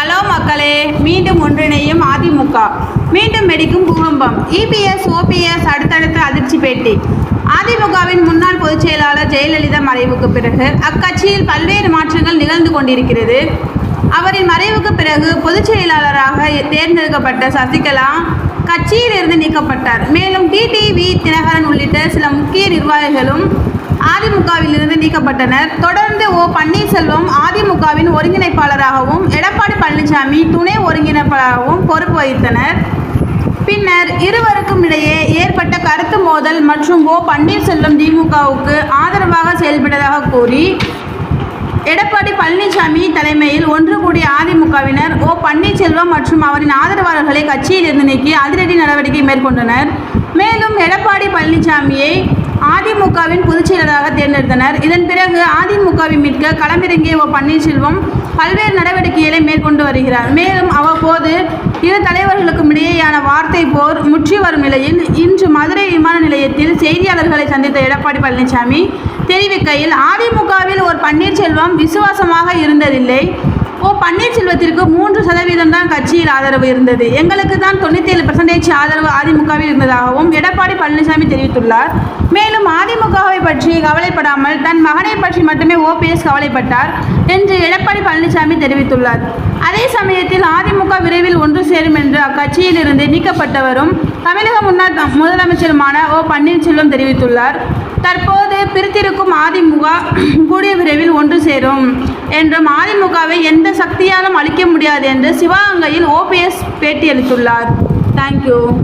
Hello மக்களே மீண்டும் ஒன்றிணையும் அதிமுக. மீண்டும் வெடிக்கும் பூகம்பம். இபிஎஸ் ஓபிஎஸ் அடுத்தடுத்த அதிர்ச்சி பேட்டி. அதிமுகவின் முன்னாள் பொதுச் செயலாளர் ஜெயலலிதா மறைவுக்கு பிறகு அக்கட்சியில் பல்வேறு மாற்றங்கள் நிகழ்ந்து கொண்டிருக்கிறது. அவரின் மறைவுக்கு பிறகு பொதுச் செயலாளராக தேர்ந்தெடுக்கப்பட்ட சசிகலா கட்சியிலிருந்து நீக்கப்பட்டார். மேலும் டிடிவி தினகரன் உள்ளிட்ட சில முக்கிய நிர்வாகிகளும் அதிமுகவிலிருந்து நீக்கப்பட்டனர். தொடர்ந்து ஓ பன்னீர்செல்வம் அதிமுகவின் ஒருங்கிணைப்பாளராகவும் எடப்பாடி பழனிசாமி துணை ஒருங்கிணைப்பாளராகவும் பொறுப்பு வகித்தனர். பின்னர் இருவருக்கும் இடையே ஏற்பட்ட கருத்து மோதல் மற்றும் ஓ பன்னீர்செல்வம் திமுகவுக்கு ஆதரவாக செயல்பட்டதாக கூறி எடப்பாடி பழனிசாமி தலைமையில் ஒன்று கூடிய அதிமுகவினர் ஓ பன்னீர்செல்வம் மற்றும் அவரின் ஆதரவாளர்களை கட்சியிலிருந்து நீக்கி அதிரடி நடவடிக்கை மேற்கொண்டனர். மேலும் எடப்பாடி பழனிசாமியை அதிமுகவின் பொதுச் செயலராக தேர்ந்தெடுத்தனர். இதன் பிறகு அதிமுகவை மீட்க களமிறங்கிய ஓ பன்னீர்செல்வம் பல்வேறு நடவடிக்கைகளை மேற்கொண்டு வருகிறார். மேலும் அவ்வப்போது இரு தலைவர்களுக்கும் இடையேயான வார்த்தை போர் முற்றி வரும் நிலையில் இன்று மதுரை விமான நிலையத்தில் செய்தியாளர்களை சந்தித்த எடப்பாடி பழனிசாமி தெரிவிக்கையில் அதிமுகவில் ஒரு பன்னீர்செல்வம் விசுவாசமாக இருந்ததில்லை. ஓ பன்னீர்செல்வத்திற்கு மூன்று மட்டும்தான் கட்சியில் ஆதரவு இருந்தது. எங்களுக்கு தான் தொண்ணூற்றி ஏழு பர்சன்டேஜ் ஆதரவு அதிமுகவில் இருந்ததாகவும் எடப்பாடி பழனிசாமி தெரிவித்துள்ளார். மேலும் அதிமுகவை பற்றி கவலைப்படாமல் தன் மகனை பற்றி மட்டுமே ஓபிஎஸ் கவலைப்பட்டார் என்று எடப்பாடி பழனிசாமி தெரிவித்துள்ளார். அதே சமயத்தில் அதிமுக விரைவில் ஒன்று சேரும் என்று அக்கட்சியில் இருந்து நீக்கப்பட்டவரும் தமிழக முன்னாள் முதலமைச்சருமான ஓ பன்னீர்செல்வம் தெரிவித்துள்ளார். தற்போது பிரித்திரு அதிமுக கூடிய விரைவில் ஒன்று சேரும். என்றும் அதிமுகவை எந்த சக்தியாலும் அழிக்க முடியாது என்று சிவகங்கையில் ஓபிஎஸ் பேட்டியளித்துள்ளார். தேங்க்யூ